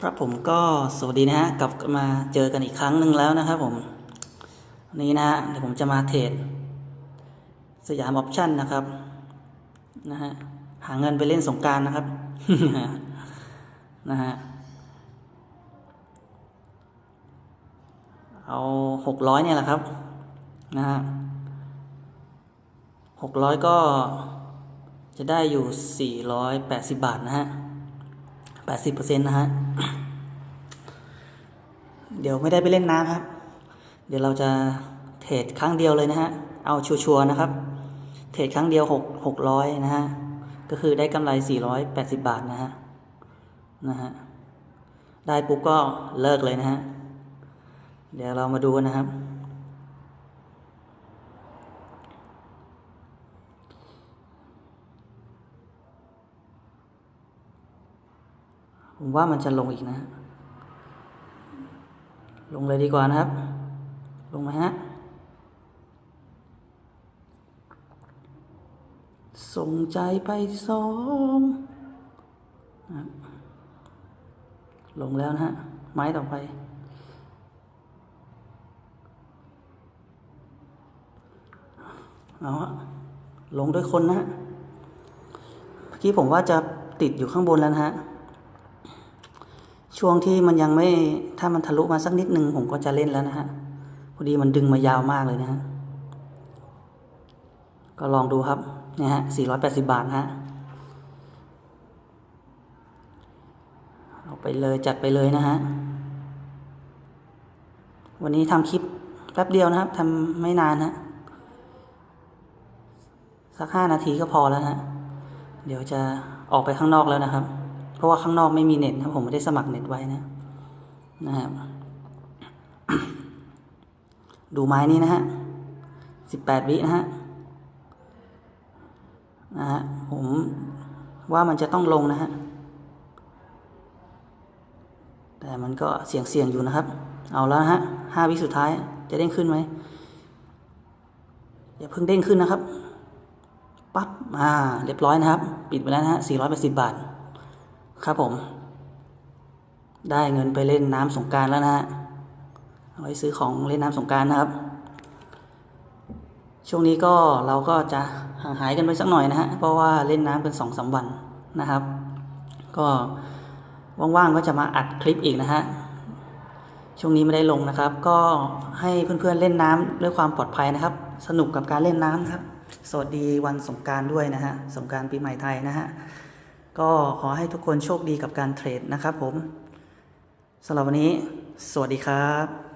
ครับผมก็สวัสดีนะฮะกลับมาเจอกันอีกครั้งหนึ่งแล้วนะครับผมวันนี้นะฮะเดี๋ยวผมจะมาเทรดสยามออปชั่นนะครับนะฮะหาเงินไปเล่นสงการนะครับนะฮะเอาหกร้อยเนี่ยแหละครับนะฮะหกร้อยก็จะได้อยู่สี่ร้อยแปดสิบบาทนะฮะ แปดสิบเปอร์เซ็นต์นะฮะ เดี๋ยวไม่ได้ไปเล่นน้ำครับ เดี๋ยวเราจะเทรดครั้งเดียวเลยนะฮะ เอาชัวร์ๆนะครับ เทรดครั้งเดียวหกหกร้อยนะฮะ ก็คือได้กำไรสี่ร้อยแปดสิบบาทนะฮะ นะฮะ ได้ปุ๊บก็เลิกเลยนะฮะ เดี๋ยวเรามาดูกันนะครับ ผมว่ามันจะลงอีกนะฮะลงเลยดีกว่านะครับ ลงไหมฮะส่งใจไปสองลงแล้วนะฮะ ไม้ต่อไป เอาฮะลงด้วยคนนะฮะ เมื่อกี้ผมว่าจะติดอยู่ข้างบนแล้วนะฮะ ช่วงที่มันยังไม่ถ้ามันทะลุมาสักนิดนึงผมก็จะเล่นแล้วนะฮะพอดีมันดึงมายาวมากเลยนะฮะก็ลองดูครับเนี่ยฮะ480 บาทฮะเอาไปเลยจัดไปเลยนะฮะวันนี้ทำคลิปแป๊บเดียวนะครับทำไม่นานฮะสักห้านาทีก็พอแล้วฮะเดี๋ยวจะออกไปข้างนอกแล้วนะครับ เพราะว่าข้างนอกไม่มีเน็ตนะผมไม่ได้สมัครเน็ตไว้นะนะครับดูไม้นี้นะฮะสิบแปดวินะฮะนะฮะผมว่ามันจะต้องลงนะฮะแต่มันก็เสี่ยงเสี่ยงอยู่นะครับ เอาแล้วนะฮะห้าวิสุดท้ายจะเด้งขึ้นไหมอย่าเพิ่งเด้งขึ้นนะครับปั๊บอ่าเรียบร้อยนะครับ ปิดไปแล้วนะฮะ480บาท ครับผม ได้เงินไปเล่นน้ำสงการแล้วนะฮะเอาไว้ซื้อของเล่นน้ำสงการนะครับ ช่วงนี้ก็เราก็จะห่างหายกันไปสักหน่อยนะฮะเพราะว่าเล่นน้ำเป็นสองสามวันนะครับ ก็ว่างๆก็จะมาอัดคลิปอีกนะฮะช่วงนี้ไม่ได้ลงนะครับ ก็ให้เพื่อนๆเล่นน้ำด้วยความปลอดภัยนะครับ สนุกกับการเล่นน้ำครับ สวัสดีวันสงการด้วยนะฮะสงการปีใหม่ไทยนะฮะ ก็ขอให้ทุกคนโชคดีกับการเทรดนะครับผมสำหรับวันนี้ สวัสดีครับ